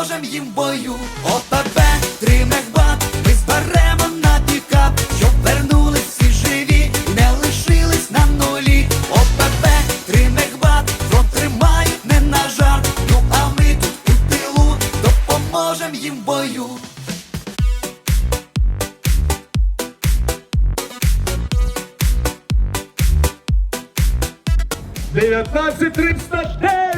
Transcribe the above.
поможем їм в бою. ОПП, три мехбат, ми зберемо на пікап, щоб вернулись всі живі, не лишились на нулі. ОПП, три мехбат, фронт тримай, не на жарт. Ну а ми тут у тилу допоможем їм в бою. Дев'ятнадцять тридцять